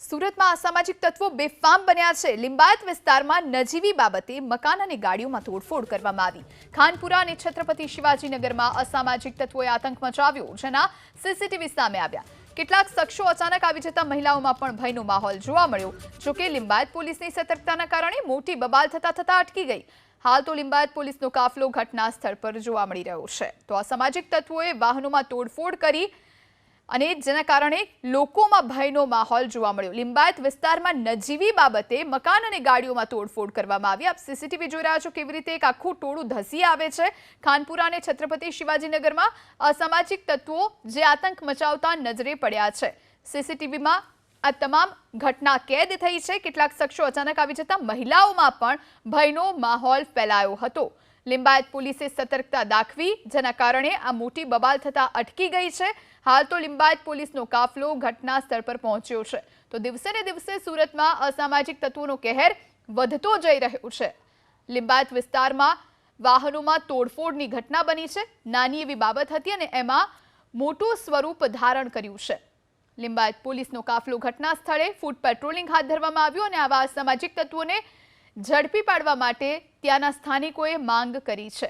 સુરતમાં અસામાજિક તત્વો બેફામ બન્યા છે. લિંબાયત વિસ્તારમાં નજીવી બાબતે મકાન અને ગાડીઓમાં તોડફોડ કરવામાં આવી. ખાનપુરા અને છત્રપતિ શિવાજીનગરમાં અસામાજિક તત્વોએ આતંક મચાવ્યો, જેના સીસીટીવી સામે આવ્યા. કેટલાક શખ્સો અચાનક આવી જતા મહિલાઓમાં પણ ભયનો માહોલ જોવા મળ્યો. જોકે લિંબાયત પોલીસની સતર્કતાના કારણે મોટી બબાલ થતા થતા અટકી ગઈ. હાલ તો લિંબાયત પોલીસનો કાફલો ઘટના સ્થળ પર જોવા મળી રહ્યો છે. તો અસામાજિક તત્વોએ વાહનોમાં તોડફોડ કરી અને જેના કારણે લોકોમાં ભયનો માહોલ જોવા મળ્યો. લિંબાયત વિસ્તારમાં નજીવી બાબતે મકાન અને ગાડીઓમાં તોડફોડ કરવામાં આવી. આપ સીસીટીવી જોઈ રહ્યા છો કેવી રીતે એક આખું ટોળું ધસી આવે છે. ખાનપુરા અને છત્રપતિ શિવાજીનગરમાં અસામાજિક તત્વો જે આતંક મચાવતા નજરે પડ્યા છે. સીસીટીવીમાં આ તમામ ઘટના કેદ થઈ છે. કેટલાક શખ્સો અચાનક આવી જતા મહિલાઓમાં પણ ભયનો માહોલ ફેલાયો હતો. લિંબાયત પોલીસે સતર્કતા દાખવી, જેના કારણે આ મોટી બબાલ થતા અટકી ગઈ છે. હાલ તો લિંબાયત પોલીસનો કાફલો ઘટના સ્થળ પર પહોંચ્યો છે. તો દિવસે ને દિવસે સુરતમાં અસામાજિક તત્વોનો કહેર વધતો જઈ રહ્યો છે. લિંબાયત વિસ્તારમાં વાહનોમાં તોડફોડની ઘટના બની છે. નાની એવી બાબત હતી અને એમાં મોટું સ્વરૂપ ધારણ કર્યું છે. લિંબાયત પોલીસનો કાફલો ઘટના સ્થળે ફૂડ પેટ્રોલિંગ હાથ ધરવામાં આવ્યું અને આવા અસામાજિક તત્વોને ઝડપી પાડવા માટે ત્યાંના સ્થાનિકોએ માંગ કરી છે.